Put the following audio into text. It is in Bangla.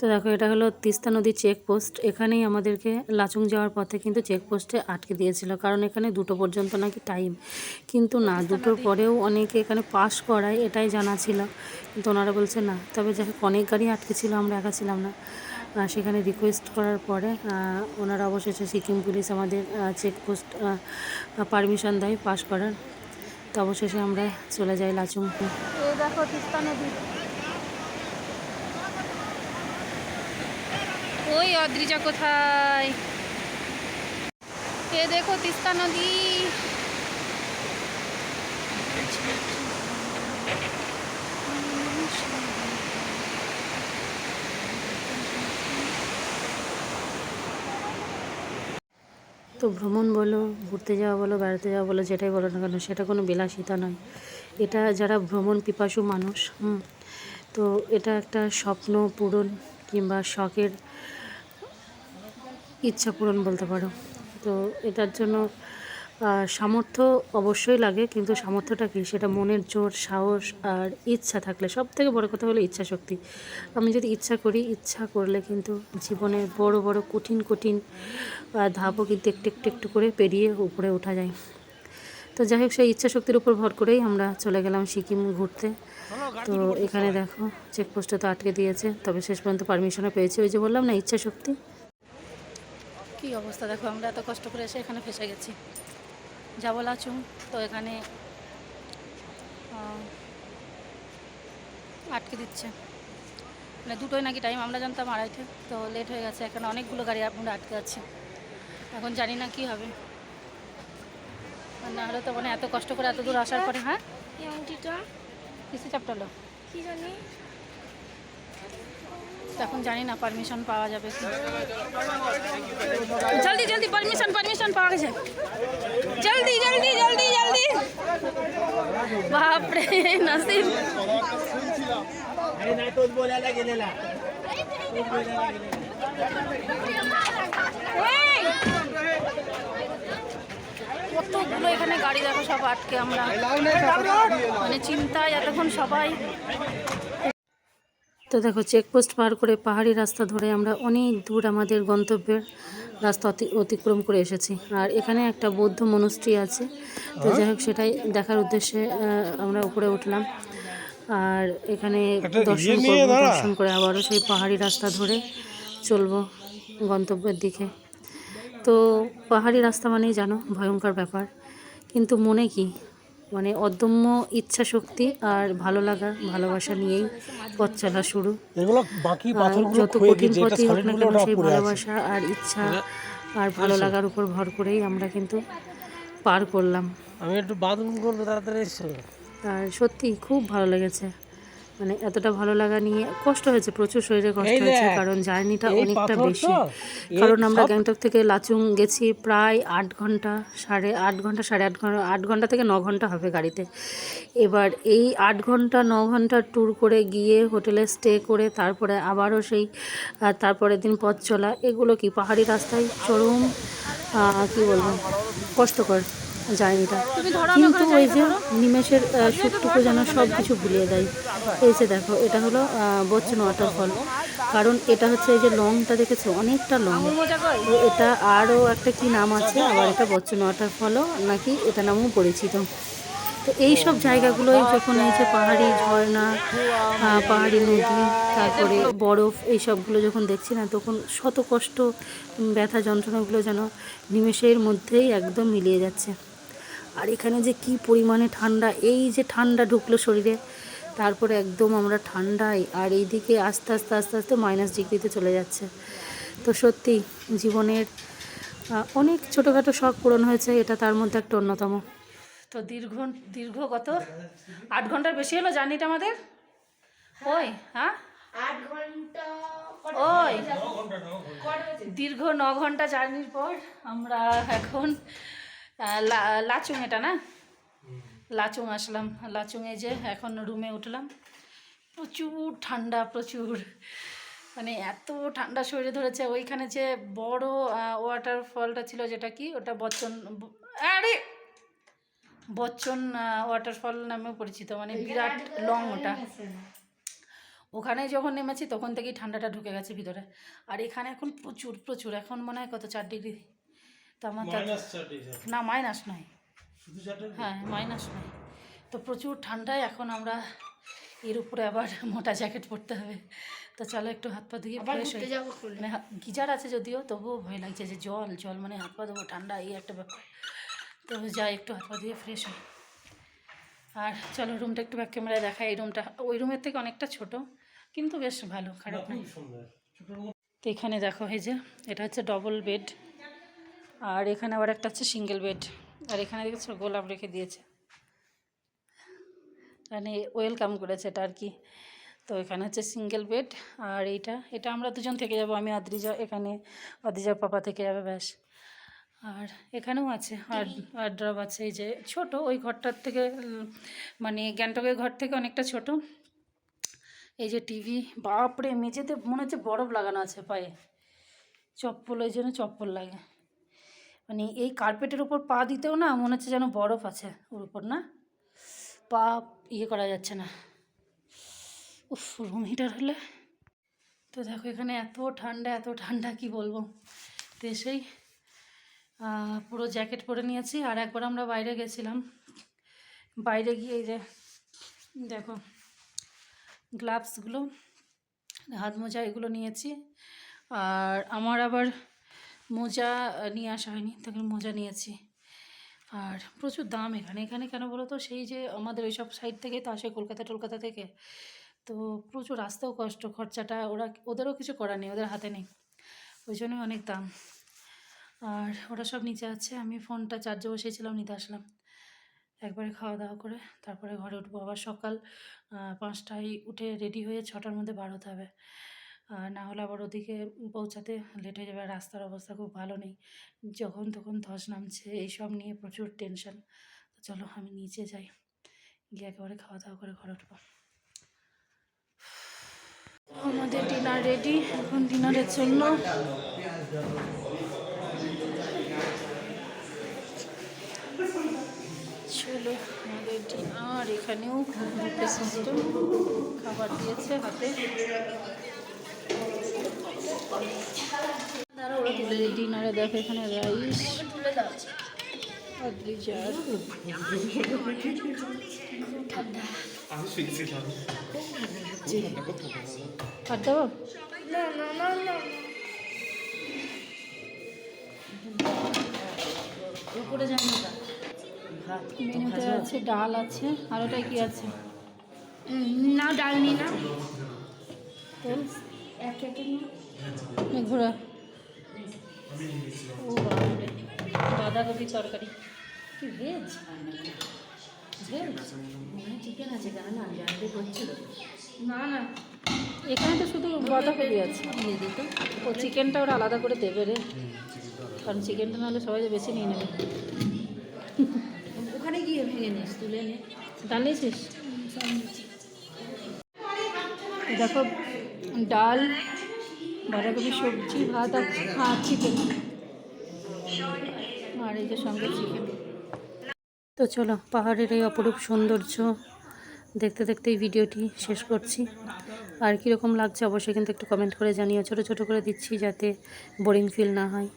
তো দেখো এটা হলো তিস্তা নদী চেকপোস্ট এখানেই আমাদেরকে লাচুং যাওয়ার পথে কিন্তু চেকপোস্টে আটকে দিয়েছিল কারণ এখানে দুটো পর্যন্ত নাকি টাইম কিন্তু না দুটোর পরেও অনেকে এখানে পাস করায় এটাই জানা ছিল। কিন্তু ওনারা বলছে না। তবে যাই অনেক গাড়ি আটকে ছিল আমরা একা ছিলাম না। সেখানে রিকোয়েস্ট করার পরে ওনারা অবশেষে সিকিম পুলিশ আমাদের চেকপোস্ট পারমিশন দেয় পাস করার। তো অবশেষে আমরা চলে যাই লাচুং। দেখো তিস্তা নদী। ওই অদ্রিজা কোথায়? এ দেখো তিস্তা নদী। তো ভ্রমণ বলো, ঘুরতে যাওয়া বলো, বেড়াতে যাওয়া বলো, যেটাই বলো না কেন, সেটা কোনো বিলাসিতা নয়। এটা যারা ভ্রমণ পিপাসু মানুষ, হুম, তো এটা একটা স্বপ্ন পূরণ কিংবা শখের ইচ্ছা পূরণ বলতে পারো। তো এটার জন্য সামর্থ্য অবশ্যই লাগে, কিন্তু সামর্থ্যটা কী? সেটা মনের জোর, সাহস আর ইচ্ছা থাকলে। সব থেকে বড় কথা হলো ইচ্ছা শক্তি। আমি যদি ইচ্ছা করি, ইচ্ছা করলে কিন্তু জীবনের বড় বড়, কঠিন কঠিন ধাপও কিন্তু একটু একটু একটু করে পেরিয়ে উপরে ওঠা যায়। তো যাই হোক, সেই ইচ্ছা শক্তির উপর ভর করেই আমরা চলে গেলাম সিকিম ঘুরতে। তো এখানে দেখো চেকপোস্টে তো আটকে দিয়েছে, তবে শেষ পর্যন্ত পারমিশনও পেয়েছি। ওই যে বললাম না, ইচ্ছা শক্তি? কি অবস্থা দেখো আমরা এত কষ্ট করে এসে এখানে ফেসে গেছি। যাব লাচুং তো এখানে আটকে দিচ্ছে। মানে দুটোই নাকি টাইম আমরা জানতাম আড়াইটে তো লেট হয়ে গেছে এখানে অনেকগুলো গাড়ি আমরা আটকে আছে। এখন জানি না কি হবে। না হলে তো মানে এত কষ্ট করে এত দূর আসার পরে হ্যাঁ? কিসে চাপটালো কি জানি? এখন জানি না পারমিশন পাওয়া যাবে জলদি জলদি পারমিশন পারমিশন পাওয়া গেছে। জলদি জলদি জলদি জলদি। বাপরে, নাসিম। কতগুলো এখানে গাড়ি দেখো, সব আটকে আমরা। মানে চিন্তায় এতক্ষণ সবাই তো দেখো চেকপোস্ট পার করে পাহাড়ি রাস্তা ধরে আমরা অনেক দূর আমাদের গন্তব্যের রাস্তা অতি- অতিক্রম করে এসেছি। আর এখানে একটা বৌদ্ধ মনস্ট্রি আছে। তো যাই হোক সেটাই দেখার উদ্দেশ্যে আমরা উপরে উঠলাম। আর এখানে দর্শন করব দর্শন করে আবারও সেই পাহাড়ি রাস্তা ধরে চলবো গন্তব্যের দিকে। তো পাহাড়ি রাস্তা মানেই জানো ভয়ঙ্কর ব্যাপার। কিন্তু মনে কি? মানে অদম্য ইচ্ছা শক্তি আর ভালো লাগা ভালোবাসা নিয়েই পথ চলা শুরু। বাকি আর পাথরগুলো যত কঠিন পথই হোক না কেন সেই ভালোবাসা আর ইচ্ছা আর ভালো লাগার উপর ভর করেই আমরা কিন্তু পার করলাম। আমি একটু বাথরুম করব তাড়াতাড়ি এসো। আর সত্যি খুব ভালো লেগেছে। মানে এতটা ভালো লাগা নিয়ে কষ্ট হয়েছে প্রচুর শরীরে কষ্ট হয়েছে কারণ জার্নিটা অনেকটা বেশি। কারণ আমরা গ্যাংটক থেকে লাচুং গেছি প্রায় আট ঘণ্টা সাড়ে আট ঘণ্টা সাড়ে আট ঘণ্টা আট ঘণ্টা থেকে ন ঘণ্টা হবে গাড়িতে। এবার এই আট ঘণ্টা ন ঘণ্টা ট্যুর করে গিয়ে হোটেলে স্টে করে তারপরে আবারও সেই তারপরের দিন পথ চলা এগুলো কি পাহাড়ি রাস্তায় চরম কি বলব কষ্টকর। জার্নিটা কিন্তু ওই যে নিমেষের আহ, সুখটুকু যেন সব কিছু ভুলিয়ে দেয়। এই যে দেখো এটা হলো বচ্চন ওয়াটারফল কারণ এটা হচ্ছে এই যে লংটা দেখেছ? অনেকটা লং। তো এটা আরও একটা কি নাম আছে? আবার এটা বচ্চন ওয়াটারফলও নাকি এটা নামও পরিচিত। তো এই সব জায়গাগুলোই যখন এই যে পাহাড়ি ঝর্ণা পাহাড়ি নদী তারপরে বরফ এই সবগুলো যখন দেখছি না তখন শত কষ্ট ব্যথা যন্ত্রণাগুলো যেন নিমেষের মধ্যেই একদম মিলিয়ে যাচ্ছে। আর এখানে যে কি পরিমাণে ঠান্ডা এই যে ঠান্ডা ঢুকলো শরীরে তারপরে একদম আমরা ঠান্ডায় আর এইদিকে আস্তে আস্তে আস্তে আস্তে মাইনাস ডিগ্রিতে চলে যাচ্ছে। তো সত্যি জীবনের অনেক ছোটোখাটো শখ পূরণ হয়েছে এটা তার মধ্যে একটা অন্যতম। তো দীর্ঘ দীর্ঘ কত? আট ঘণ্টার বেশি হলো জার্নিটা আমাদের? ওই হ্যাঁ? আট ঘণ্টা ওই। দীর্ঘ ন ঘণ্টা জার্নির পর আমরা এখন লাচুং এটা না? লাচুং আসলাম। লাচুংয়ে যে এখন রুমে উঠলাম। প্রচুর ঠান্ডা প্রচুর। মানে এত ঠান্ডা শরীরে ধরেছে। ওইখানে যে বড় ওয়াটারফলটা ছিল যেটা কি? ওটা বচ্চন আরে! বচ্চন ওয়াটারফল নামেও পরিচিত। মানে বিরাট লং ওটা। ওখানে যখন নেমেছি তখন থেকেই ঠান্ডাটা ঢুকে গেছে ভিতরে। আর এখানে এখন প্রচুর প্রচুর। এখন মনে হয় কত চার ডিগ্রি তো আমার না মাইনাস নয়। হ্যাঁ মাইনাস নয়। তো প্রচুর ঠান্ডায় এখন আমরা এর উপরে আবার মোটা জ্যাকেট পরতে হবে। তো চলো একটু হাত পা ধুয়ে ফ্রেশ খুললে মানে গিজার আছে যদিও তবুও ভয় লাগছে যে জল জল মানে হাত পা দেবো ঠান্ডা এই একটা ব্যাপার। তো যাই একটু হাত পা দিয়ে ফ্রেশ হই। আর চলো রুমটা একটু ব্যাক ক্যামেরায় দেখা এই রুমটা ওই রুমের থেকে অনেকটা ছোট কিন্তু বেশ ভালো খারাপ নয়। তো এখানে দেখো এই যে এটা হচ্ছে ডবল বেড আর এখানে আবার একটা হচ্ছে সিঙ্গেল বেড। আর এখানে দেখেছ গোলাপ রেখে দিয়েছে। মানে ওয়েলকাম করেছে এটা আর কি। তো এখানে হচ্ছে সিঙ্গেল বেড। আর এইটা, এটা আমরা দুজন থেকে যাব, আমি আদ্রিজা, এখানে আদ্রিজার পাপা থেকে যাবে, ব্যাস। আর এখানেও আছে, আর আর ড্রপ আছে, এই যে ছোট, ওই ঘরটার থেকে মানে গ্যাংটকের ঘর থেকে অনেকটা ছোট। এই যে টিভি, বাপরে, মেঝেতে মনে হচ্ছে বরফ লাগানো আছে পায়ে। চপ্পল, ওই জন্য চপ্পল লাগে। মানে এই কার্পেটের উপর পা দিতেও না মনে হচ্ছে যেন বরফ আছে ওর উপর না? পা ইয়ে করা যাচ্ছে না। উফ রুম হিটার হলে। তো দেখো এখানে এত ঠান্ডা এত ঠান্ডা কি বলব? তো আহ, পুরো জ্যাকেট পরে নিয়েছি। আর একবার আমরা বাইরে গেছিলাম। বাইরে গিয়ে এই যে দেখো গ্লাভসগুলো হাত মোজা এগুলো নিয়েছি। আর আমার আবার মোজা নিয়ে আসা হয়নি তখন মোজা নিয়েছি। আর প্রচুর দাম এখানে। এখানে কেন বলো তো? সেই যে আমাদের ওইসব সাইড থেকে তো আসে কলকাতা, টলকাতা থেকে। তো প্রচুর আসতেও কষ্ট, খরচাটা। ওরা, ওদেরও কিছু করার নেই, ওদের হাতে নেই। ওই জন্যই অনেক দাম। আর ওরা সব নিচে আছে। আমি ফোনটা চার্জে বসিয়েছিলাম, নিতে আসলাম। একবারে খাওয়া দাওয়া করে তারপরে ঘরে উঠবো। আবার সকাল পাঁচটায় উঠে রেডি হয়ে ছটার মধ্যে বার হতে হবে। না হলে আবার ওদিকে পৌঁছাতে লেট হয়ে যাবে রাস্তার অবস্থা খুব ভালো নেই। যখন তখন ধস নামছে, এইসব নিয়ে প্রচুর টেনশন তো চলো আমি নিচে যাই, গিয়ে একেবারে খাওয়া দাওয়া করে ঘরে উঠবো। আমাদের ডিনার রেডি এখন ডিনারের জন্য। চলো, আমাদের ডিনার এখানেও খাবার দিয়েছে হাতে। ডিনারে দেখো এখানে রাইস। আর দেবো না না না না উপরে যাই মেনুতে আছে ডাল আছে আর ওটাই কি আছে? না ডাল নি না। তেল এক না ঘোরা। ও বাঁধাকপি তরকারি। কি ভেজ ভেজ চিকেন আছে কেন? না জানতে করছিল না। না এখানে তো শুধু বাঁধাকপি আছে। ও চিকেনটা ওরা আলাদা করে দেবে রে। কারণ চিকেনটা নাহলে সবাই বেশি নিয়ে নেবে। ওখানে গিয়ে ভেঙে নিস তুলে নে। ডাল নিয়েছিস দেখো ডাল বাঁধাকপি সবজি, ভাত আর হ্যাঁ চিকেন আর এই যে সঙ্গে চিকেন তো চলো, পাহাড়ের এই অপরূপ সৌন্দর্য, দেখতে দেখতে এই ভিডিওটি শেষ করছি। আর কীরকম লাগছে অবশ্যই কিন্তু একটু কমেন্ট করে জানিও। ছোটো ছোটো করে দিচ্ছি যাতে বোরিং ফিল না হয়।